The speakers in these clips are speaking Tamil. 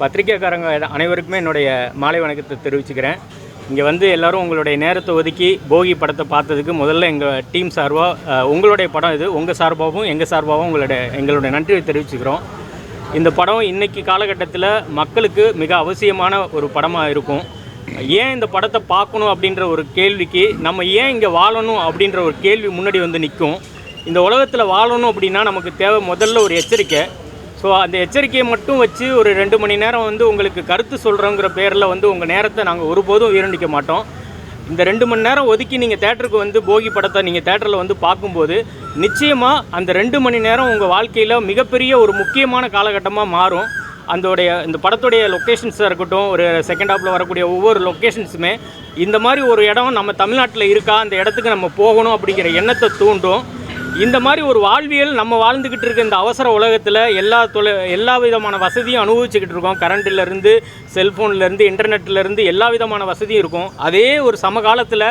பத்திரிக்கைக்காரங்க அனைவருக்குமே என்னுடைய மாலை வணக்கத்தை தெரிவிச்சுக்கிறேன். இங்கே வந்து எல்லோரும் உங்களுடைய நேரத்தை ஒதுக்கி போகி படத்தை பார்த்ததுக்கு முதல்ல எங்கள் டீம் சார்பாக உங்களுடைய படம் இது. உங்கள் சார்பாகவும் எங்கள் சார்பாகவும் உங்களுடைய எங்களுடைய நன்றியை தெரிவிச்சுக்கிறோம். இந்த படம் இன்றைக்கி காலகட்டத்தில் மக்களுக்கு மிக அவசியமான ஒரு படமாக இருக்கும். ஏன் இந்த படத்தை பார்க்கணும் அப்படின்ற ஒரு கேள்விக்கு நம்ம ஏன் இங்கே வாழணும் அப்படின்ற ஒரு கேள்வி முன்னாடி வந்து நிற்கும் இந்த உலகத்தில் வாழணும் அப்படின்னா நமக்கு தேவை முதல்ல ஒரு எச்சரிக்கை. ஸோ அந்த எச்சரிக்கையை மட்டும் வச்சு ஒரு ரெண்டு மணி நேரம் வந்து உங்களுக்கு கருத்து சொல்கிறோங்கிற பேரில் வந்து உங்கள் நேரத்தை நாங்கள் ஒருபோதும் வீரணிக்க மாட்டோம். இந்த ரெண்டு மணி நேரம் ஒதுக்கி நீங்கள் தேட்டருக்கு வந்து போகி படத்தை நீங்கள் தேட்டரில் வந்து பார்க்கும்போது நிச்சயமாக அந்த ரெண்டு மணி நேரம் உங்கள் வாழ்க்கையில் மிகப்பெரிய ஒரு முக்கியமான காலகட்டமாக மாறும். அந்தோடைய இந்த படத்துடைய லொக்கேஷன்ஸாக இருக்கட்டும் ஒரு செகண்ட் ஹாப்பில் வரக்கூடிய ஒவ்வொரு லொக்கேஷன்ஸுமே இந்த மாதிரி ஒரு இடம் நம்ம தமிழ்நாட்டில் இருக்கா? அந்த இடத்துக்கு நம்ம போகணும் அப்படிங்கிற எண்ணத்தை தூண்டும். இந்த மாதிரி ஒரு வாழ்வியல் நம்ம வாழ்ந்துக்கிட்டு இருக்க இந்த அவசர உலகத்தில் எல்லா தொலை எல்லா விதமான வசதியும் அனுபவிச்சுக்கிட்டு இருக்கோம். கரண்ட்டிலேருந்து செல்ஃபோன்லேருந்து இன்டர்நெட்லேருந்து எல்லா விதமான வசதியும் இருக்கும். அதே ஒரு சமகாலத்தில்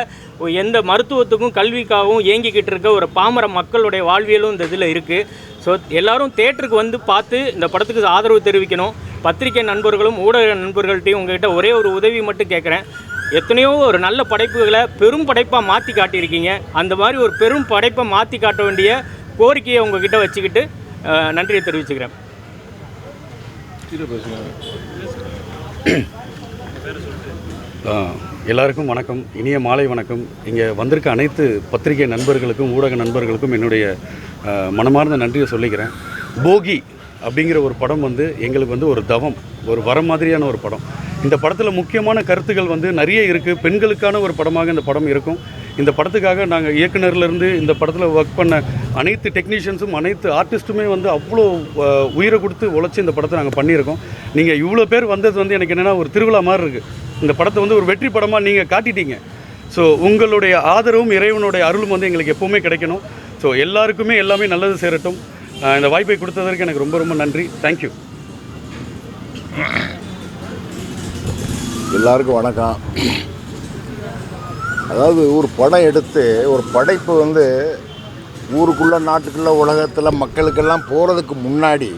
எந்த மருத்துவத்துக்கும் கல்விக்காகவும் இயங்கிக்கிட்டு இருக்க ஒரு பாமர மக்களுடைய வாழ்வியலும் இந்த இதில் இருக்குது ஸோ எல்லாரும் தேட்டருக்கு வந்து பார்த்து இந்த படத்துக்கு ஆதரவு தெரிவிக்கணும். பத்திரிகை நண்பர்களும் ஊடக நண்பர்கள்ட்டையும் உங்கள்கிட்ட ஒரே ஒரு உதவி மட்டும் கேட்குறேன் எத்தனையோ ஒரு நல்ல படைப்புகளை பெரும் படைப்பாக மாற்றி காட்டியிருக்கீங்க. அந்த மாதிரி ஒரு பெரும் படைப்பை மாற்றி காட்ட வேண்டிய கோரிக்கையை உங்ககிட்ட வச்சுக்கிட்டு நன்றியை தெரிவிச்சுக்கிறேன். எல்லாருக்கும் வணக்கம். இனிய மாலை வணக்கம். இங்கே வந்திருக்க அனைத்து பத்திரிகை நண்பர்களுக்கும் ஊடக நண்பர்களுக்கும் என்னுடைய மனமார்ந்த நன்றியை சொல்லிக்கிறேன். போகி அப்படிங்கிற ஒரு படம் வந்து எங்களுக்கு வந்து ஒரு தவம் ஒரு வர மாதிரியான ஒரு படம். இந்த படத்தில் முக்கியமான கருத்துக்கள் வந்து நிறைய இருக்குது பெண்களுக்கான ஒரு படமாக இந்த படம் இருக்கும். இந்த படத்துக்காக நாங்கள் இயக்குனர்லேருந்து இந்த படத்தில் ஒர்க் பண்ண அனைத்து டெக்னீஷியன்ஸும் அனைத்து ஆர்டிஸ்ட்டுமே வந்து அவ்வளோ உயிரை கொடுத்து உழைச்சி இந்த படத்தை நாங்கள் பண்ணியிருக்கோம். நீங்கள் இவ்வளோ பேர் வந்தது வந்து எனக்கு என்னென்னா ஒரு திருவிழா மாதிரி இருக்குது இந்த படத்தை வந்து ஒரு வெற்றி படமாக நீங்கள் காட்டிட்டீங்க. ஸோ உங்களுடைய ஆதரவும் இறைவனுடைய அருளும் வந்து எங்களுக்கு எப்போவுமே கிடைக்கணும். ஸோ எல்லாருக்குமே எல்லாமே நல்லது சேரட்டும். இந்த வாய்ப்பை கொடுத்ததற்கு எனக்கு ரொம்ப ரொம்ப நன்றி. தேங்க்யூ எல்லாருக்கும் வணக்கம். அதாவது ஒரு படம் எடுத்து ஒரு படைப்பு வந்து ஊருக்குள்ளே நாட்டுக்குள்ளே உலகத்தில் மக்களுக்கெல்லாம் போகிறதுக்கு முன்னாடி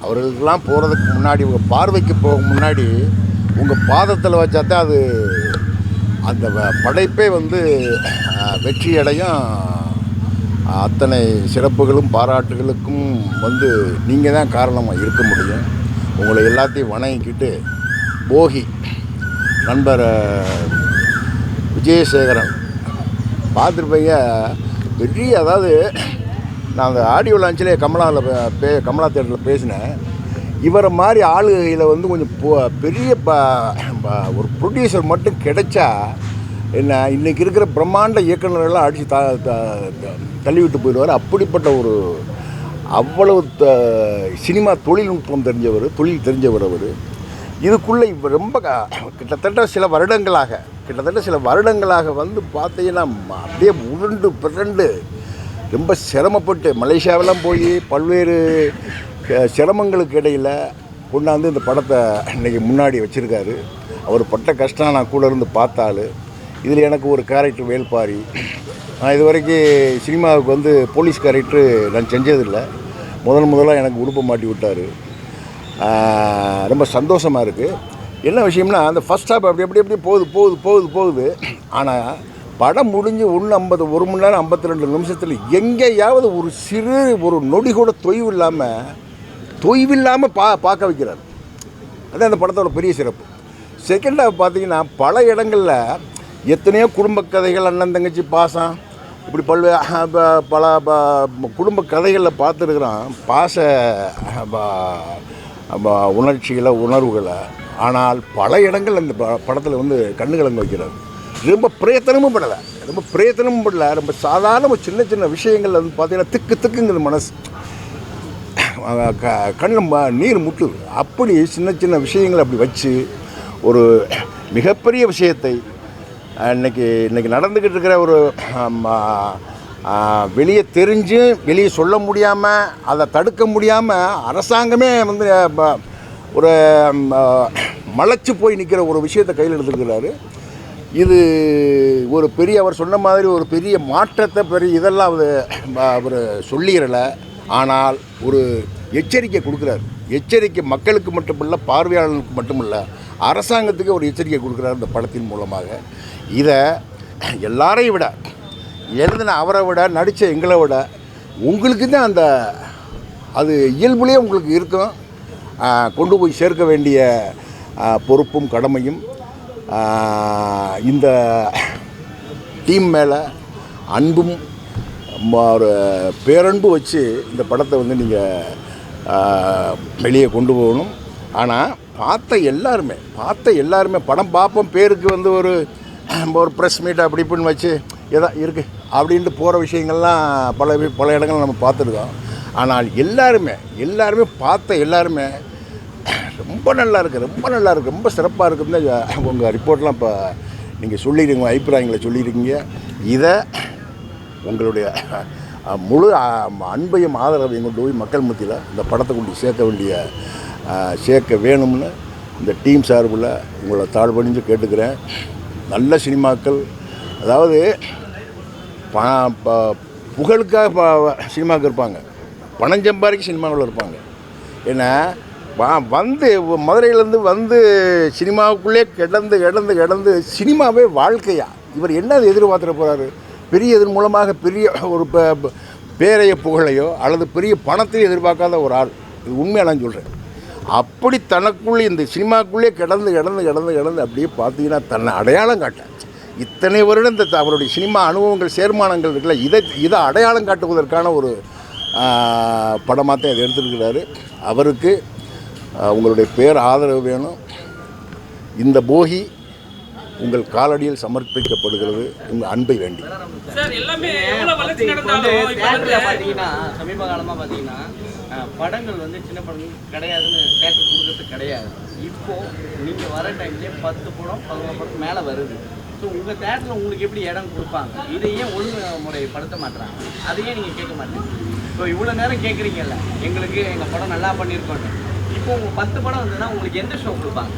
அவர்களுக்கெல்லாம் போகிறதுக்கு முன்னாடி உங்கள் பார்வைக்கு போக முன்னாடி உங்கள் பாதத்தில் வச்சாதான் அது அந்த வ- படைப்பே வந்து வெற்றியடையும். அத்தனை சிறப்புகளும் பாராட்டுகளுக்கும் வந்து நீங்கள் தான் காரணமாக இருக்க முடியும். உங்களை எல்லாத்தையும் வணங்கிக்கிட்டு போகி நண்பர் விஜயசேகரன். பார்த்துருப்பீங்க பெரிய அதாவது நான் அந்த ஆடியோ லான்ச்சிலே கமலாவில் பே கமலா தேட்டரில் பேசினேன். இவரை மாதிரி ஆளுகையில் வந்து கொஞ்சம் பெரிய ப ப- ஒரு ப்ரொடியூசர் மட்டும் கிடைச்சா என்ன இன்றைக்கி இருக்கிற பிரம்மாண்ட இயக்குநர்கள்லாம் அடித்து த த- த- தள்ளி விட்டு போயிடுவார். அப்படிப்பட்ட ஒரு அவ்வளவு த சினிமா தொழில்நுட்பம் தெரிஞ்சவர் தொழில் தெரிஞ்சவர் அவர். இதுக்குள்ளே இப்போ ரொம்ப கிட்டத்தட்ட சில வருடங்களாக கிட்டத்தட்ட சில வருடங்களாக வந்து பார்த்தீங்கன்னா அப்படியே உருண்டு பிறண்டு ரொம்ப சிரமப்பட்டு மலேசியாவெல்லாம் போய் பல்வேறு சிரமங்களுக்கு இடையில் கொண்டாந்து இந்த படத்தை இன்றைக்கி முன்னாடி வச்சுருக்காரு. அவர் பட்ட கஷ்டம் நான் கூட இருந்து பார்த்தாலு. இதில் எனக்கு ஒரு கேரக்டர் வேல்பாரி. நான் இது வரைக்கும் சினிமாவுக்கு வந்து போலீஸ் கேரக்டர் நான் செஞ்சதில்லை. முதல் முதலாக எனக்கு உடுப்பை மாட்டி விட்டார். ரொம்ப சந்தோஷமாக இருக்குது என்ன விஷயம்னா அந்த ஃபஸ்ட் ஹாப் அப்படி எப்படி எப்படி போகுது போகுது போகுது போகுது. ஆனால் படம் முடிஞ்சு ஒன்று ஐம்பது ஒரு மணி நேரம் ஐம்பத்தி ரெண்டு நிமிஷத்தில் எங்கேயாவது ஒரு சிறு ஒரு நொடி கூட தொய்வு இல்லாமல் தொய்வு இல்லாமல் பா பார்க்க வைக்கிறார். அது அந்த படத்தோட பெரிய சிறப்பு. செகண்ட் ஹாஃப் பார்த்தீங்கன்னா பல இடங்களில் எத்தனையோ குடும்ப கதைகள் அண்ணன் தங்கச்சி பாசம் இப்படி பல்வே பல குடும்ப கதைகளில் பார்த்துருக்குறோம் பாச உணர்ச்சிகளை உணர்வுகளை ஆனால் பல இடங்கள் அந்த ப படத்தில் வந்து கண்ணுகலங்க வைக்கிறார் ரொம்ப பிரயத்தனமும் படலை. ரொம்ப பிரயத்தனமும் படலை. ரொம்ப சாதாரண சின்ன சின்ன விஷயங்கள் வந்து பார்த்தீங்கன்னா திக்கு திக்குங்கிற மனசு. கண்ணில் ம- நீர் முட்டுது. அப்படி சின்ன சின்ன விஷயங்களை அப்படி வச்சு ஒரு மிகப்பெரிய விஷயத்தை இன்றைக்கி இன்னைக்கு நடந்துக்கிட்டு இருக்கிற ஒரு வெளியே தெரிஞ்சு வெளியே சொல்ல முடியாமல் அதை தடுக்க முடியாமல் அரசாங்கமே வந்து ப- ஒரு மலைச்சு போய் நிற்கிற ஒரு விஷயத்தை கையில் எடுத்துருக்கிறாரு. இது ஒரு பெரிய அவர் சொன்ன மாதிரி ஒரு பெரிய மாற்றத்தை பெரிய இதெல்லாம் அவர் அவர் சொல்லிடலை. ஆனால் ஒரு எச்சரிக்கை கொடுக்குறாரு. எச்சரிக்கை மக்களுக்கு மட்டுமல்ல பார்வையாளர்களுக்கு மட்டுமல்ல அரசாங்கத்துக்கு ஒரு எச்சரிக்கை கொடுக்குறாரு இந்த படத்தின் மூலமாக. இதை எல்லாரையும் விட எழுதின அவரை விட நடித்த எங்களை விட உங்களுக்கு தான் அந்த அது இயல்புலேயே உங்களுக்கு இருக்கும். கொண்டு போய் சேர்க்க வேண்டிய பொறுப்பும் கடமையும் இந்த டீம் மேலே அன்பும் ஒரு பேரன்பு வச்சு இந்த படத்தை வந்து நீங்கள் வெளியே கொண்டு போகணும். ஆனால் பார்த்த எல்லாருமே பார்த்த எல்லாருமே படம் பார்ப்போம் பேருக்கு வந்து ஒரு ஒரு ப்ரெஸ் மீட் அப்படி இப்படின்னு வச்சு ஏதா இருக்குது அப்படின்ட்டு போகிற விஷயங்கள்லாம் பல பல இடங்கள் நம்ம பார்த்துருக்கோம். ஆனால் எல்லாருமே எல்லாருமே பார்த்த எல்லாருமே ரொம்ப நல்லா இருக்குது ரொம்ப நல்லா இருக்குது ரொம்ப சிறப்பாக இருக்குன்னு உங்கள் ரிப்போர்ட்லாம் இப்போ நீங்கள் சொல்லியிருக்கீங்க அபிப்பிராயங்களை சொல்லியிருக்கீங்க இதை உங்களுடைய முழு அன்பையும் ஆதரவையும் கொண்டு போய் மக்கள் மத்தியில் இந்த படத்தை கொண்டு சேர்க்க வேண்டிய சேர்க்க வேணும்னு இந்த டீம் சார்பில் உங்களை தாழ்வணிஞ்சு கேட்டுக்கிறேன். நல்ல சினிமாக்கள் அதாவது புகழுக்காக ப- சினிமாவுக்கு இருப்பாங்க. பணம் சம்பாதிக்க சினிமாவில் இருப்பாங்க. ஏன்னா வந்து மதுரையிலேருந்து வந்து சினிமாவுக்குள்ளே கிடந்து கிடந்து கிடந்து சினிமாவே வாழ்க்கையா? இவர் என்ன எதிர்பார்த்துட போகிறாரு பெரிய இதன் மூலமாக பெரிய ஒரு ப- பேரைய புகழையோ அல்லது பெரிய பணத்தையும் எதிர்பார்க்காத ஒரு ஆள். இது உண்மையாக சொல்கிறேன் அப்படி தனக்குள்ளே இந்த சினிமாக்குள்ளே கிடந்து கிடந்து கிடந்து கிடந்து அப்படியே பார்த்தீங்கன்னா தன்னை அடையாளம் காட்ட இத்தனை வருடம் இந்த அவருடைய சினிமா அனுபவங்கள் சேர்மானங்கள் இருக்குல்ல இதை இதை அடையாளம் காட்டுவதற்கான ஒரு படமாக தான் இதை எடுத்துருக்கிறாரு. அவருக்கு உங்களுடைய பேர் ஆதரவு வேணும். இந்த போகி உங்கள் காலடியில் சமர்ப்பிக்கப்படுகிறது. உங்கள் அன்பை வேண்டி. சமீப காலமாக பார்த்தீங்கன்னா படங்கள் வந்து சின்ன படங்கள் கிடையாதுன்னு தேட்டர் கொடுக்கறது கிடையாது. இப்போ நீங்கள் வர டைம்லேயே பத்து படம் பதினோரு படம் மேலே வருது. ஸோ உங்கள் தேட்டரில் உங்களுக்கு எப்படி இடம் கொடுப்பாங்க? இதை ஏன் ஒழுங்குமுறைப்படுத்த மாட்டுறாங்க அதையே நீங்கள் கேட்க மாட்டீங்க. ஸோ இவ்வளோ நேரம் கேட்குறீங்கல்ல எங்களுக்கு எங்கள் படம் நல்லா பண்ணியிருக்கோன்னு இப்போ உங்கள் பத்து படம் வந்ததுன்னா உங்களுக்கு எந்த ஷோ கொடுப்பாங்க?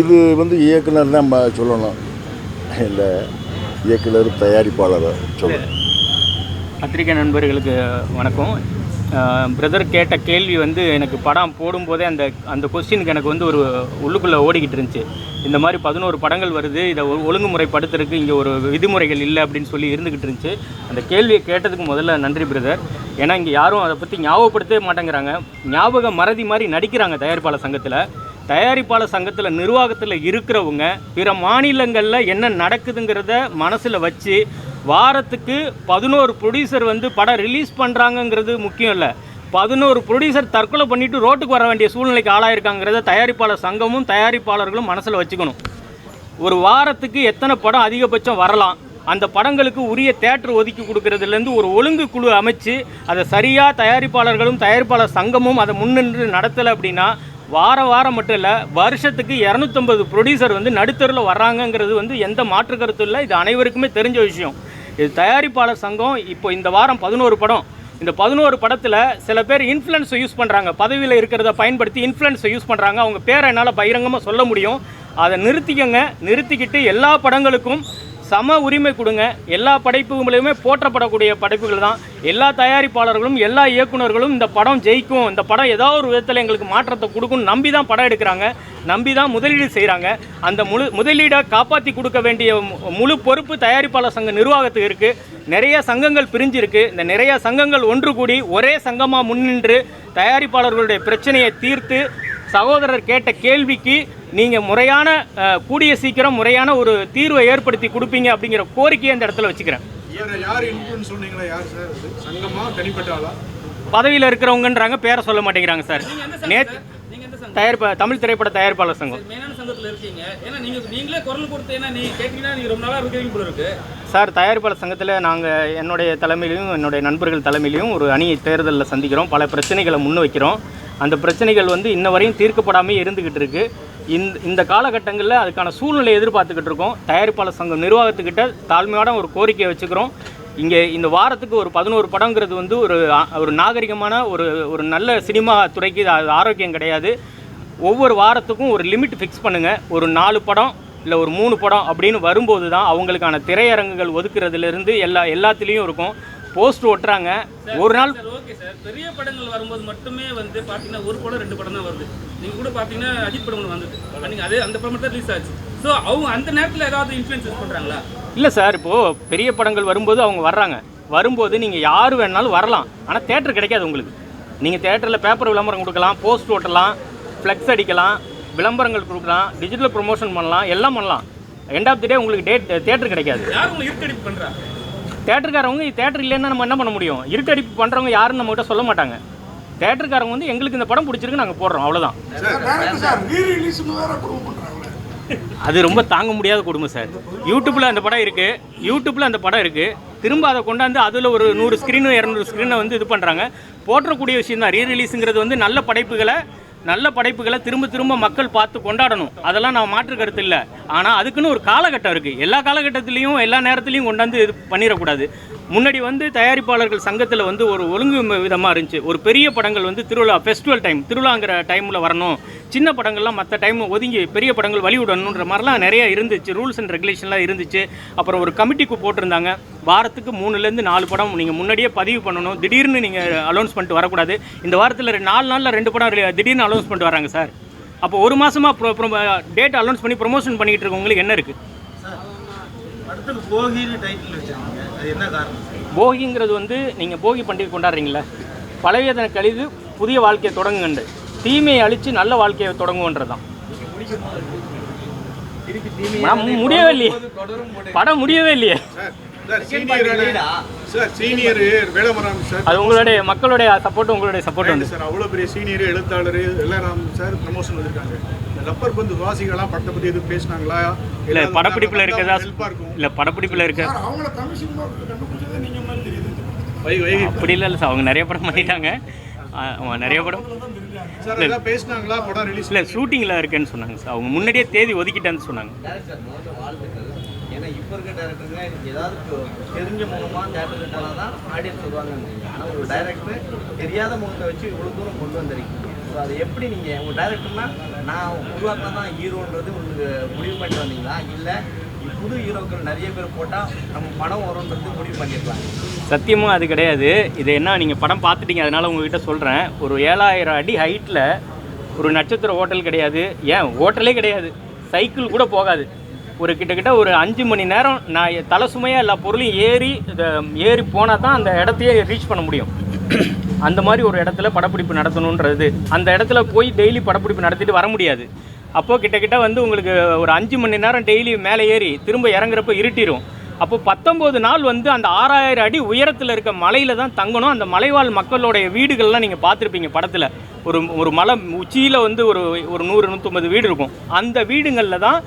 இது வந்து இயக்குனர் தான் சொல்லணும். இல்லை இயக்குனர் தயாரிப்பாளர் சொல்லணும். பத்திரிகை நண்பர்களுக்கு வணக்கம். பிரதர் கேட்ட கேள்வி வந்து எனக்கு படம் போடும்போதே அந்த அந்த கொஸ்டினுக்கு எனக்கு வந்து ஒரு உள்ளுக்குள்ளே ஓடிக்கிட்டு இருந்துச்சு. இந்த மாதிரி பதினோரு படங்கள் வருது இதை ஒ- ஒழுங்குமுறைப்படுத்துறதுக்கு இங்கே ஒரு விதிமுறைகள் இல்லை அப்படின்னு சொல்லி இருந்துக்கிட்டு இருந்துச்சு. அந்த கேள்வியை கேட்டதுக்கு முதல்ல நன்றி பிரதர் ஏன்னா இங்கே யாரும் அதை பற்றி ஞாபகப்படுத்தவே மாட்டேங்கிறாங்க. ஞாபக மறதி மாதிரி நடிக்கிறாங்க தயாரிப்பாளர் சங்கத்தில். தயாரிப்பாளர் சங்கத்தில் நிர்வாகத்தில் இருக்கிறவங்க பிற மாநிலங்களில் என்ன நடக்குதுங்கிறத மனசில் வச்சு வாரத்துக்கு பதினோரு ப்ரொடியூசர் வந்து படம் ரிலீஸ் பண்ணுறாங்கங்கிறது முக்கியம் இல்லை. பதினோரு ப்ரொடியூசர் தற்கொலை பண்ணிவிட்டு ரோட்டுக்கு வர வேண்டிய சூழ்நிலைக்கு ஆளாயிருக்காங்கிறத தயாரிப்பாளர் சங்கமும் தயாரிப்பாளர்களும் மனசில் வச்சுக்கணும். ஒரு வாரத்துக்கு எத்தனை படம் அதிகபட்சம் வரலாம்? அந்த படங்களுக்கு உரிய தேட்டர் ஒதுக்கி கொடுக்கறதுலேருந்து ஒரு ஒழுங்கு குழு அமைச்சு அதை சரியாக தயாரிப்பாளர்களும் தயாரிப்பாளர் சங்கமும் அதை முன்னின்று நடத்தலை அப்படின்னா வாரம் வாரம் மட்டும் இல்லை வருஷத்துக்கு இரநூத்தம்பது ப்ரொடியூசர் வந்து நடுத்தரில் வர்றாங்கங்கிறது வந்து எந்த மாற்று கருத்தும் இல்லை. இது அனைவருக்குமே தெரிஞ்ச விஷயம். இது தயாரிப்பாளர் சங்கம் இப்போ இந்த வாரம் பதினோரு படம். இந்த பதினோரு படத்தில் சில பேர் இன்ஃப்ளூன்ஸை யூஸ் பண்ணுறாங்க பதவியில் இருக்கிறத பயன்படுத்தி இன்ஃப்ளூன்ஸை யூஸ் பண்ணுறாங்க அவங்க பேரை என்னால் பகிரங்கமாக சொல்ல முடியும். அதை நிறுத்திக்கங்க. நிறுத்திக்கிட்டு எல்லா படங்களுக்கும் சம உரிமை கொடுங்க. எல்லா படைப்புகளையுமே போற்றப்படக்கூடிய படைப்புகள் தான். எல்லா தயாரிப்பாளர்களும் எல்லா இயக்குனர்களும் இந்த படம் ஜெயிக்கும். இந்த படம் ஏதோ ஒரு விதத்தில் எங்களுக்கு மாற்றத்தை கொடுக்கும் நம்பி தான் படம் எடுக்கிறாங்க. நம்பி தான் முதலீடு செய்கிறாங்க அந்த முழு முதலீடை காப்பாற்றி கொடுக்க வேண்டிய மு- முழு பொறுப்பு தயாரிப்பாளர் சங்க நிர்வாகத்துக்கு இருக்குது நிறைய சங்கங்கள் பிரிஞ்சிருக்கு. இந்த நிறைய சங்கங்கள் ஒன்று கூடி ஒரே சங்கமாக முன்னின்று தயாரிப்பாளர்களுடைய பிரச்சனையை தீர்த்து சகோதரர் கேட்ட கேள்விக்கு நீங்கள் முறையான கூடிய சீக்கிரம் முறையான ஒரு தீர்வை ஏற்படுத்தி கொடுப்பீங்க அப்படிங்கிற கோரிக்கையை இந்த இடத்துல வச்சுக்கிறேன். பதவியில் இருக்கிறவங்கன்றாங்க பேரை சொல்ல மாட்டேங்கிறாங்க சார். நேற்று தயாரிப்பா தமிழ் திரைப்பட தயாரிப்பாளர் சங்கம். சார் தயாரிப்பாளர் சங்கத்தில் நாங்கள் என்னுடைய தலைமையிலையும் என்னுடைய நண்பர்கள் தலைமையிலையும் ஒரு அணியை தேர்தலில் சந்திக்கிறோம். பல பிரச்சனைகளை முன் வைக்கிறோம் அந்த பிரச்சனைகள் வந்து இன்ன வரையும் தீர்க்கப்படாமே இருந்துக்கிட்டு இருக்கு. இந்த இந்த காலகட்டங்களில் அதுக்கான சூழ்நிலையை எதிர்பார்த்துக்கிட்டு இருக்கோம். தயாரிப்பாளர் சங்கம் நிர்வாகத்துக்கிட்ட தாழ்மையோட ஒரு கோரிக்கையை வச்சுக்கிறோம். இங்கே இந்த வாரத்துக்கு ஒரு பதினோரு படங்கிறது வந்து ஒரு ஒரு நாகரிகமான ஒரு ஒரு நல்ல சினிமா துறைக்கு அது ஆரோக்கியம் கிடையாது. ஒவ்வொரு வாரத்துக்கும் ஒரு லிமிட் ஃபிக்ஸ் பண்ணுங்கள் ஒரு நாலு படம் இல்லை ஒரு மூணு படம் அப்படின்னு வரும்போது தான் அவங்களுக்கான திரையரங்குகள் ஒதுக்குறதுலேருந்து எல்லா எல்லாத்துலேயும் இருக்கும். போஸ்ட் ஒட்டுறாங்க. ஒரு நாள் ஓகே சார். பெரிய படங்கள் வரும்போது மட்டுமே வந்து பார்த்தீங்கன்னா ஒரு படம் ரெண்டு படம் தான் வருது. நீங்கள் கூட பார்த்தீங்கன்னா அஜித் படம் வந்தது. நீங்கள் அதே அந்த படம் தான் ரிலீஸ் ஆச்சு. ஸோ அவங்க அந்த நேரத்தில் ஏதாவது இன்ஃப்ளூயன்ஸ் யூஸ் பண்ணுறாங்களா இல்லை சார் இப்போது பெரிய படங்கள் வரும்போது அவங்க வர்றாங்க. வரும்போது நீங்கள் யார் வேணாலும் வரலாம். ஆனால் தேட்டர் கிடைக்காது உங்களுக்கு. நீங்கள் தேட்டரில் பேப்பர் விளம்பரம் கொடுக்கலாம் போஸ்ட் ஓட்டலாம் ஃப்ளெக்ஸ் அடிக்கலாம் விளம்பரங்கள் கொடுக்கலாம் டிஜிட்டல் ப்ரொமோஷன் பண்ணலாம் எல்லாம் பண்ணலாம். எண்ட் ஆஃப் தி டே உங்களுக்கு டேட் தேட்டர் கிடைக்காது. யார் உங்களை இருக்கடிப்பு பண்ணுறா தேட்டருக்காரவங்க தேட்டர் இல்லைன்னா நம்ம என்ன பண்ண முடியும்? இருட்டடிப்பு பண்ணுறவங்க யாருன்னு நம்மகிட்ட சொல்ல மாட்டாங்க. தேட்டருக்காரங்க வந்து எங்களுக்கு இந்த படம் பிடிச்சிருக்கு நாங்கள் போடுறோம் அவ்வளோதான் அது ரொம்ப தாங்க முடியாத கொடுமை சார். யூடியூப்பில் அந்த படம் இருக்குது யூடியூப்பில் அந்த படம் இருக்குது திரும்ப அதை கொண்டாந்து அதில் ஒரு நூறு ஸ்க்ரீனு இரநூறு ஸ்க்ரீனை வந்து இது பண்ணுறாங்க போற்றக்கூடிய விஷயம் தான் ரீ ரிலீஸுங்கிறது வந்து நல்ல படைப்புகளை நல்ல படைப்புகளை திரும்ப திரும்ப மக்கள் பார்த்து கொண்டாடணும். அதெல்லாம் நான் மாற்று கருத்து இல்லை. ஆனால் அதுக்குன்னு ஒரு காலகட்டம் இருக்குது எல்லா காலகட்டத்திலையும் எல்லா நேரத்துலையும் கொண்டாந்து இது பண்ணிடக்கூடாது. முன்னாடி வந்து தயாரிப்பாளர்கள் சங்கத்தில் வந்து ஒரு ஒழுங்கு விதமாக இருந்துச்சு. ஒரு பெரிய படங்கள் வந்து திருவிழா ஃபெஸ்டிவல் டைம் திருவிழாங்கிற டைமில் வரணும். சின்ன படங்கள்லாம் மற்ற டைம் ஒதுங்கி பெரிய படங்கள் வழி விடணுன்ற மாதிரிலாம் நிறைய இருந்துச்சு. ரூல்ஸ் அண்ட் ரெகுலேஷன்லாம் இருந்துச்சு. அப்புறம் ஒரு கமிட்டிக்கு போட்டிருந்தாங்க. வாரத்துக்கு மூணுலேருந்து நாலு படம் நீங்கள் முன்னாடியே பதிவு பண்ணணும். திடீர்னு நீங்கள் அலௌன்ஸ் பண்ணிட்டு வரக்கூடாது. இந்த வாரத்தில் நாலு நாளில் ரெண்டு படம் திடீர்னு அலௌன்ஸ் பண்ணிட்டு வராங்க சார் அப்போ ஒரு மாதமாக டேட் அலௌன்ஸ் பண்ணி ப்ரொமோஷன் பண்ணிக்கிட்டு இருக்கவங்களுக்கு என்ன இருக்குது அடுத்தது போகின்னு டைட்டில் வச்சாங்க அது என்ன காரணம்? போகிங்கிறது வந்து நீங்கள் போகி பண்டிகை கொண்டாடுறீங்களா பழையதனை கழிது புதிய வாழ்க்கையை தொடங்குங்கண்டு. தீமையை அழித்து நல்ல வாழ்க்கையை தொடங்குன்றது தான் முடியவே இல்லையே. படம் முடியவே இல்லையே. சார் சீனியர் சார் சீனியர் வேலமராம் சார். அது உங்களுடைய மக்களுடைய சப்போர்ட் உங்களுடைய சப்போர்ட் வந்து. சார் அவ்வளோ பெரிய சீனியர் எழுத்தாளர் எல்லாம் சார் ப்ரமோஷன் வந்திருக்காங்க. இந்த ரப்பர் பந்து வாசிகளாம் படத்தை பற்றி எதுவும் பேசினாங்களா? இல்லை படப்பிடிப்பில் இருக்கும். இல்லை படப்பிடிப்பில் இருக்க அப்படி இல்லை இல்லை சார் அவங்க நிறைய படம் பண்ணிட்டாங்க. நிறைய படம் சார் ஏதாவது பேசினாங்களா? படம் ரிலீஸ் இல்லை ஷூட்டிங்கில் இருக்கேன்னு சொன்னாங்க சார். அவங்க முன்னாடியே தேதி ஒதுக்கிட்டேன்னு சொன்னாங்க. ஏன்னா இப்போ இருக்க டேரக்டருங்க ஏதாவது தெரிஞ்ச முகமாக தேட்டர் தான் ஆடியன்ஸ் வருவாங்க ஆனால் ஒரு டேரக்டர் தெரியாத முகத்தை வச்சு இவ்வளோ தூரம் கொண்டு வந்திருக்கீங்க. ஸோ அது எப்படி நீங்கள் உங்கள் டேரக்டர்னா நான் உருவாக்கினா தான் ஹீரோன்றது உங்களுக்கு முடிவு பண்ணிட்டு வந்தீங்களா? இல்லை புது ஹீரோக்கள் நிறைய பேர் போட்டால் நம்ம படம் வரும்ன்றது முடிவு பண்ணிடலாம் சத்தியமாக அது கிடையாது. இது என்ன நீங்கள் படம் பார்த்துட்டீங்க அதனால் உங்ககிட்ட சொல்கிறேன் ஒரு ஏழாயிரம் அடி ஹைட்டில் ஒரு நட்சத்திர ஹோட்டல் கிடையாது. ஏன்? ஹோட்டலே கிடையாது. சைக்கிள் கூட போகாது. ஒரு கிட்டத்தட்ட ஒரு அஞ்சு மணி நேரம் நான் தலை சுமையாக எல்லா பொருளையும் ஏறி ஏறி போனால் தான் அந்த இடத்தையே ரீச் பண்ண முடியும். அந்த மாதிரி ஒரு இடத்துல படப்பிடிப்பு நடத்தணுன்றது அந்த இடத்துல போய் டெய்லி படப்பிடிப்பு நடத்திட்டு வர முடியாது. அப்போது கிட்டக்கிட்ட வந்து உங்களுக்கு ஒரு அஞ்சு மணி நேரம் டெய்லி மேலே ஏறி திரும்ப இறங்குறப்ப இருட்டிரும். அப்போ பத்தொம்போது நாள் வந்து அந்த ஆறாயிரம் அடி உயரத்தில் இருக்க மலையில் தான் தங்கணும். அந்த மலைவாழ் மக்களுடைய வீடுகள்லாம் நீங்கள் பார்த்துருப்பீங்க படத்தில். ஒரு ஒரு மலை உச்சியில் வந்து ஒரு ஒரு நூறு நூற்றம்பது வீடு இருக்கும். அந்த வீடுங்களில் தான்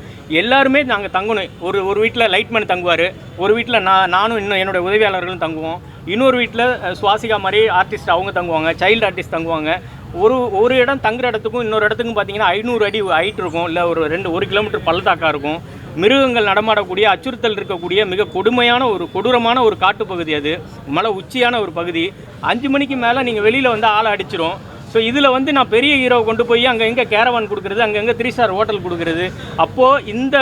எல்லாருமே நாங்கள் தங்கணும். ஒரு ஒரு வீட்டில் லைட்மேன் தங்குவார். ஒரு வீட்டில் நான் நானும் இன்னும் என்னுடைய உதவியாளர்களும் தங்குவோம். இன்னொரு வீட்டில் சுவாசிகா மாதிரி ஆர்டிஸ்ட் அவங்க தங்குவாங்க. Child artist தங்குவாங்க. ஒரு ஒரு இடம் தங்குற இடத்துக்கும் இன்னொரு இடத்துக்கும் பார்த்தீங்கன்னா ஐநூறு அடி ஹைட் இருக்கும். இல்லை ஒரு ரெண்டு ஒரு கிலோமீட்டர் பள்ளத்தாக்கா இருக்கும். மிருகங்கள் நடமாடக்கூடிய அச்சுறுத்தல் இருக்கக்கூடிய மிக கொடுமையான ஒரு கொடூரமான ஒரு காட்டுப்பகுதி அது. மலை உச்சியான ஒரு பகுதி. அஞ்சு மணிக்கு மேலே நீங்கள் வெளியில் வந்து ஆளை அடிச்சிரும். ஸோ இதில் வந்து நான் பெரிய ஹீரோ கொண்டு போய் அங்கே எங்கே கேரவான் கொடுக்குறது அங்கங்கே த்ரீ ஸ்டார் ஹோட்டல் கொடுக்குறது. அப்போது இந்த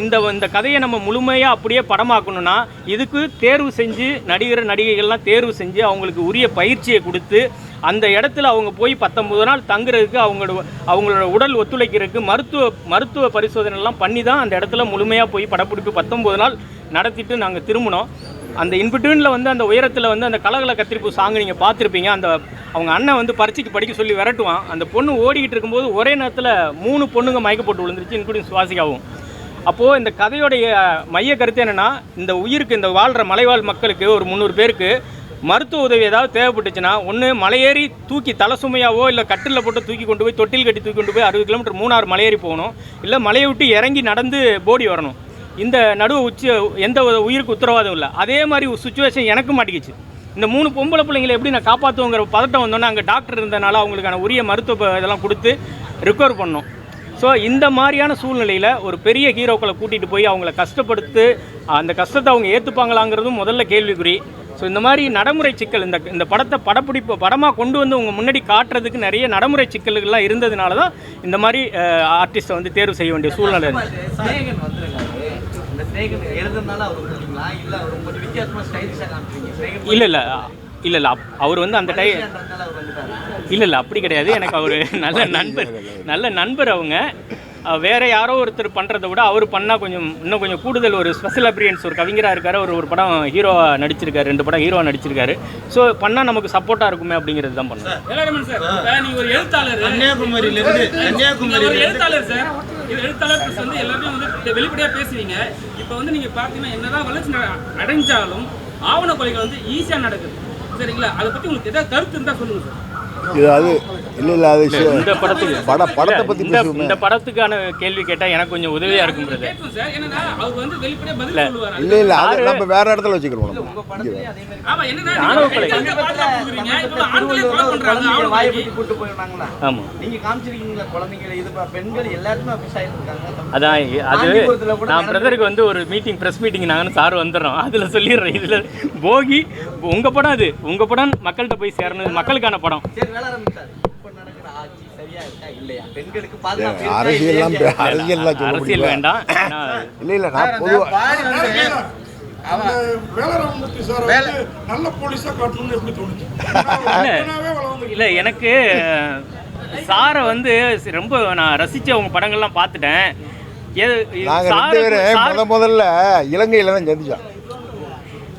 இந்த இந்த கதையை நம்ம முழுமையாக அப்படியே படமாக்கணும்னா இதுக்கு தேர்வு செஞ்சு நடிகர் நடிகைகள்லாம் தேர்வு செஞ்சு அவங்களுக்கு உரிய பயிற்சியை கொடுத்து அந்த இடத்துல அவங்க போய் பத்தொம்பது நாள் தங்குறதுக்கு அவங்களோட அவங்களோட உடல் ஒத்துழைக்கிறதுக்கு மருத்துவ மருத்துவ பரிசோதனைலாம் பண்ணி தான் அந்த இடத்துல முழுமையாக போய் படப்பிடிப்பு பத்தொம்பது நாள் நடத்திட்டு நாங்கள் திரும்பினோம். அந்த இன்பிட்வீனில் வந்து அந்த உயரத்தில் வந்து அந்த கலகல கத்திரிப்பு சாங் நீங்கள் பார்த்துருப்பீங்க. அந்த அவங்க அண்ணன் வந்து பரீட்சைக்கு படிக்க சொல்லி விரட்டுவான். அந்த பொண்ணு ஓடிக்கிட்டு இருக்கும்போது ஒரே நேரத்தில் மூணு பொண்ணுங்க மயக்க போட்டு விழுந்துருச்சு இன்க்ளூடிங் சுவாசிக்காகவும் அப்போது இந்த கதையோடைய மைய கருத்து என்னென்னா இந்த உயிருக்கு இந்த வாழ்கிற மலைவாழ் மக்களுக்கு ஒரு முந்நூறு பேருக்கு மருத்துவ உதவி ஏதாவது தேவைப்பட்டுச்சுன்னா ஒன்று மலையேறி தூக்கி தலை சுமையாவோ இல்லை கட்டிலில் போட்டு தூக்கி கொண்டு போய் தொட்டில் கட்டி தூக்கி கொண்டு போய் அறுபது கிலோமீட்டர் மூணாறு மலையேறி போகணும். இல்லை மலையை விட்டு இறங்கி நடந்து போடி வரணும். இந்த நடுவு உச்சி எந்த உயிருக்கு உத்தரவாதம் இல்லை. அதே மாதிரி ஒரு சுச்சுவேஷன் எனக்கு மாட்டிக்கிச்சு. இந்த மூணு பொம்பளை பிள்ளைங்களை எப்படி நான் காப்பாற்றுவோங்கிற பதட்டம் வந்தோன்னே அங்கே டாக்டர் இருந்தனால அவங்களுக்கான உரிய மருத்துவ இதெல்லாம் கொடுத்து ரிக்கவர் பண்ணோம். ஸோ இந்த மாதிரியான சூழ்நிலையில் ஒரு பெரிய ஹீரோக்களை கூட்டிகிட்டு போய் அவங்கள கஷ்டப்படுத்து அந்த கஷ்டத்தை அவங்க ஏற்றுப்பாங்களாங்கிறதும் முதல்ல கேள்விக்குறி. ஸோ இந்த மாதிரி நடைமுறை சிக்கல் இந்த இந்த படத்தை படப்பிடிப்பு படமாக கொண்டு வந்து உங்கள் முன்னாடி காட்டுறதுக்கு நிறைய நடைமுறை சிக்கல்கள்லாம் இருந்ததுனால தான் இந்த மாதிரி ஆர்டிஸ்ட்டை வந்து தேர்வு செய்ய வேண்டிய சூழ்நிலை இல்லை இல்லை. இல்லை இல்லை அவர் வந்து அந்த டை மலேசியான்றதுனால அவர் வந்துட்டாரு இல்லை இல்லை அப்படி கிடையாது. எனக்கு அவர் நல்ல நண்பர் நல்ல நண்பர் அவங்க. வேற யாரோ ஒருத்தர் பண்ணுறதை விட அவர் பண்ணால் கொஞ்சம் இன்னும் கொஞ்சம் கூடுதல் ஒரு ஸ்பெஷல் அப்பிரியன்ஸ் ஒரு கவிஞராக இருக்காரு. ஒரு ஒரு படம் ஹீரோவாக நடிச்சிருக்காரு ரெண்டு படம் ஹீரோவாக நடிச்சிருக்காரு. ஸோ பண்ணால் நமக்கு சப்போர்ட்டாக இருக்குமே அப்படிங்கிறது தான் நீங்க ஒரு எழுத்தாளர். கன்னியாகுமரியிலிருந்து கன்னியாகுமரியிலிருந்து. எழுத்தாளர் சார். எழுத்தாளர் plus வந்து எல்லாமே வந்து வெளிப்படையா பேசுவீங்க. இப்போ வந்து நீங்க பாத்தீங்கன்னா என்னதான் வளர்ச்சி அடைஞ்சாலும் ஆவண கொலைகள் வந்து ஈஸியா நடக்குது. சரிங்களா? அதை பத்தி உங்களுக்கு ஏதாவது கருத்து இருந்தா சொல்லுங்க சார். இது அது இல்லை இல்லை அது இந்த படத்துக்கு பட படத்தை பற்றி இந்த பேசுவோமே. இந்த படத்துக்கான கேள்வி கேட்டால் எனக்கு கொஞ்சம் உதவியாக பதில் சொல்லுவார். இல்லை இல்லை அது நம்ம வேற இடத்துல வச்சுக்கிறோம். ஆமாம் நீங்க காமிச்சிருக்கீங்களா குழந்தைங்க இது ப- பெண்கள் எல்லாருமே அபிஷ் ஆயிருக்காங்க. அதான் அது நான் பிரதருக்கு வந்து ஒரு மீட்டிங் ப்ரெஸ் மீட்டிங் நாங்கன்னு சார் வந்துடுறோம். அதில் சொல்லிடுறேன் இதில். போகி உங்கள் படம் அது. உங்கள் படம் மக்கள்கிட்ட போய் சேரணும். மக்களுக்கான படம். சொல்ல அரசியல் வேண்டாம். இல்லை இல்லை நான் இல்லை. எனக்கு சாரை வந்து ரொம்ப நான் ரசித்த உங்கள் படங்கள்லாம் பார்த்துட்டேன். முதல்ல இலங்கையில் தான் சந்திச்சோம்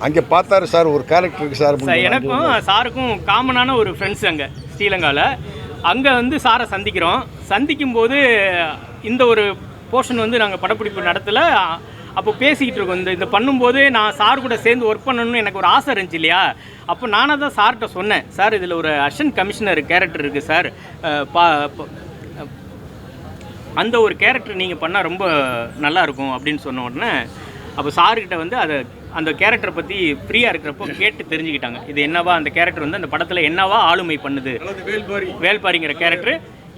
அங்கே பார்த்தாரு சார் ஒரு கேரக்டருக்கு சார் சார், எனக்கும் சாருக்கும் காமனான ஒரு ஃப்ரெண்ட்ஸ் அங்கே ஸ்ரீலங்காவில் அங்கே வந்து சாரை சந்திக்கிறோம். சந்திக்கும் போது இந்த ஒரு போர்ஷன் வந்து நாங்கள் படப்பிடிப்பு நடத்தல. அப்போ பேசிக்கிட்டு இருக்கோம். இந்த இந்த பண்ணும்போது நான் சார் கூட சேர்ந்து ஒர்க் பண்ணணும்னு எனக்கு ஒரு ஆசை இருந்துச்சு இல்லையா? அப்போ நானாக தான் சார்கிட்ட சொன்னேன். சார் இதில் ஒரு அசிஸ்டன்ட் கமிஷனர் கேரக்டர் இருக்குது சார். பா அந்த ஒரு கேரக்டர் நீங்கள் பண்ணால் ரொம்ப நல்லா இருக்கும் அப்படின்னு சொன்ன உடனே அப்போ சாருக்கிட்ட வந்து அதை அந்த கேரக்டரை பற்றி ஃப்ரீயாக இருக்கிறப்போ கேட்டு தெரிஞ்சுக்கிட்டாங்க. இது என்னவா அந்த கேரக்டர் வந்து அந்த படத்தில் என்னவா ஆளுமை பண்ணுது? வேல்பாரி. வேல்பாரிங்கிற கேரக்டர்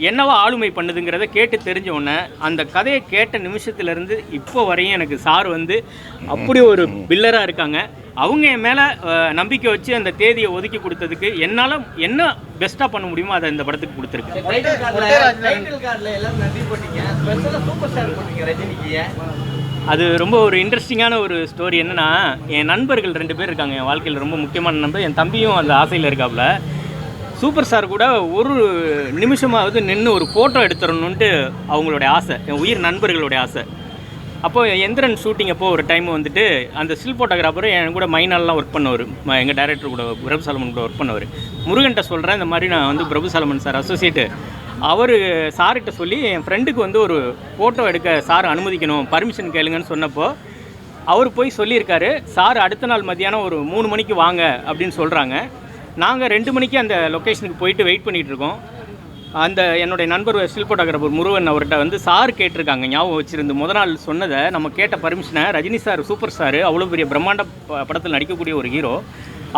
என்னவா ஆளுமை பண்ணுதுங்கிறத கேட்டு தெரிஞ்ச உடனே அந்த கதையை கேட்ட நிமிஷத்துலேருந்து இப்போ வரையும் எனக்கு சார் வந்து அப்படி ஒரு பில்லராக இருக்காங்க. அவங்க என் மேலே நம்பிக்கை வச்சு அந்த தேதியை ஒதுக்கி கொடுத்ததுக்கு என்னால் என்ன பெஸ்ட்டாக பண்ண முடியுமோ அதை இந்த படத்துக்கு கொடுத்துருக்கு அது ரொம்ப ஒரு இன்ட்ரெஸ்டிங்கான ஒரு ஸ்டோரி என்னன்னா என் நண்பர்கள் ரெண்டு பேர் இருக்காங்க. என் வாழ்க்கையில் ரொம்ப முக்கியமான நண்பர். என் தம்பியும் அந்த ஆசையில் இருக்காப்புல. சூப்பர் ஸ்டார் கூட ஒரு நிமிஷமாவது நின்று ஒரு ஃபோட்டோ எடுத்துடணுன்ட்டு அவங்களுடைய ஆசை. என் உயிர் நண்பர்களுடைய ஆசை. அப்போது எந்திரன் ஷூட்டிங் அப்போது ஒரு டைம் வந்துட்டு அந்த ஸ்டில் ஃபோட்டோகிராஃபர் என் கூட மைனாலெலாம் ஒர்க் பண்ணவர். எங்கள் டைரக்டர் கூட பிரபு சாலமன் கூட ஒர்க் பண்ணவர். முருகன்ட்ட சொல்கிறேன் இந்த மாதிரி நான் வந்து பிரபு சாலமன் சார் அசோசியேட்டு அவர் சார்கிட்ட சொல்லி என் ஃப்ரெண்டுக்கு வந்து ஒரு ஃபோட்டோ எடுக்க சார் அனுமதிக்கணும் பர்மிஷன் கேளுங்கன்னு சொன்னப்போ அவர் போய் சொல்லியிருக்காரு சார் அடுத்த நாள் மத்தியானம் ஒரு மூணு மணிக்கு வாங்க அப்படின்னு சொல்கிறாங்க நாங்கள் ரெண்டு மணிக்கு அந்த லொக்கேஷனுக்கு போயிட்டு வெயிட் பண்ணிகிட்டு இருக்கோம். அந்த என்னுடைய நண்பர் ஸ்டில் ஃபோட்டோகிராஃபர் முருகன் அவர்கிட்ட வந்து சார் கேட்டிருக்காங்க ஞாபகம் வச்சுருந்து முத நாள் சொன்னதை நம்ம கேட்ட பர்மிஷனை ரஜினி சார் சூப்பர் ஸ்டார் அவ்வளோ பெரிய பிரம்மாண்ட படத்தில் நடிக்கக்கூடிய ஒரு ஹீரோ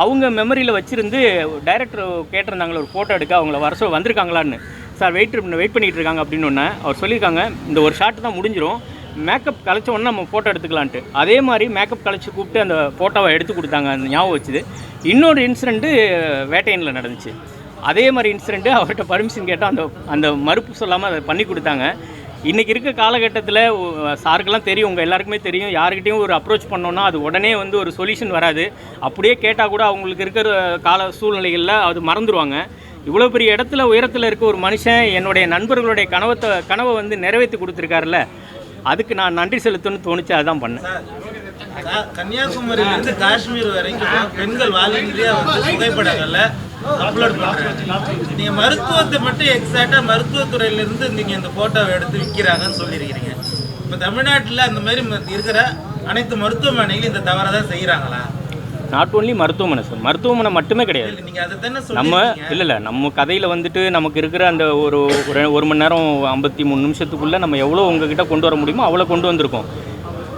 அவங்க மெமரியில் வச்சுருந்து டைரக்டர் கேட்டிருந்தாங்களே ஒரு ஃபோட்டோ எடுக்க அவங்கள வர வந்திருக்காங்களான்னு. சார் வெயிட் வெயிட் பண்ணிகிட்டு இருக்காங்க அப்படின்னு ஒன்று அவர் சொல்லியிருக்காங்க இந்த ஒரு ஷாட் தான் முடிஞ்சிடும் மேக்கப் கலைச்ச உடனே நம்ம ஃபோட்டோ எடுத்துக்கலான்ட்டு. அதே மாதிரி மேக்கப் கலைச்சி கூப்பிட்டு அந்த ஃபோட்டோவை எடுத்து கொடுத்தாங்க அந்த ஞாபகம் வச்சுது. இன்னொரு இன்சிடெண்ட்டு வேட்டையனில் நடந்துச்சு. அதே மாதிரி இன்சிடெண்ட்டு அவர்கிட்ட பர்மிஷன் கேட்டால் அந்த அந்த மறுப்பு சொல்லாமல் அதை பண்ணி கொடுத்தாங்க. இன்றைக்கி இருக்க காலகட்டத்தில் சாருக்கெல்லாம் தெரியும் உங்கள் எல்லாருக்குமே தெரியும். யாருக்கிட்டையும் ஒரு அப்ரோச் பண்ணோன்னா அது உடனே வந்து ஒரு சொல்யூஷன் வராது. அப்படியே கேட்டால் கூட அவங்களுக்கு இருக்கிற கால சூழ்நிலைகளில் அது மறந்துடுவாங்க இவ்வளோ பெரிய இடத்துல உயரத்தில் இருக்க ஒரு மனுஷன் என்னுடைய நண்பர்களுடைய கனவத்தை கனவை வந்து நிறைவேற்றி கொடுத்துருக்காருல்ல அதுக்கு நான் நன்றி செலுத்தணும்னு தோணுச்சு அதான் பண்ணேன். கன்னியாகுமரியிலிருந்து காஷ்மீர் வரைக்கும் பெண்கள் வாலண்டியரா வந்து புகைப்படங்கள்ல அப்லோட் பண்ணுறாங்க நீங்க மருத்துவத்தை மட்டும் எக்ஸாக்டா மருத்துவத்துறையில இருந்து நீங்க இந்த போட்டோவை எடுத்து விற்கிறாங்கன்னு சொல்லியிருக்கிறீங்க. இப்ப தமிழ்நாட்டுல அந்த மாதிரி ம- இருக்கிற அனைத்து மருத்துவமனைகளும் இந்த தவறை தான் செய்யறாங்களா நாட் ஓன்லி மருத்துவமனை சார் மருத்துவமனை மட்டுமே கிடையாது. தானே நம்ம இல்லை இல்லை நம்ம கதையில் வந்துட்டு நமக்கு இருக்கிற அந்த ஒரு ஒரு ஒரு மணி நேரம் ஐம்பத்தி மூணு நிமிஷத்துக்குள்ளே நம்ம எவ்வளோ உங்ககிட்ட கொண்டு வர முடியுமோ அவ்வளோ கொண்டு வந்திருக்கோம்.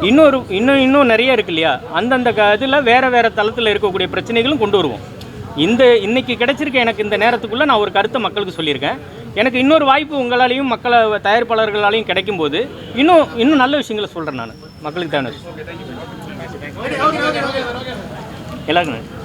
இன்னொரு இன்னும் இன்னும் நிறைய இருக்கு இல்லையா? அந்தந்த க இதில் வேறு வேறு தளத்தில் இருக்கக்கூடிய பிரச்சனைகளும் கொண்டு வருவோம். இந்த இன்னைக்கு கிடைச்சிருக்க எனக்கு இந்த நேரத்துக்குள்ளே நான் ஒரு கருத்தை மக்களுக்கு சொல்லியிருக்கேன். எனக்கு இன்னொரு வாய்ப்பு உங்களாலையும் மக்களை தயாரிப்பாளர்களாலையும் கிடைக்கும்போது இன்னும் இன்னும் நல்ல விஷயங்களை சொல்கிறேன் நான். மக்களுக்கு தேவை எல்லாருக்கும் நன்றி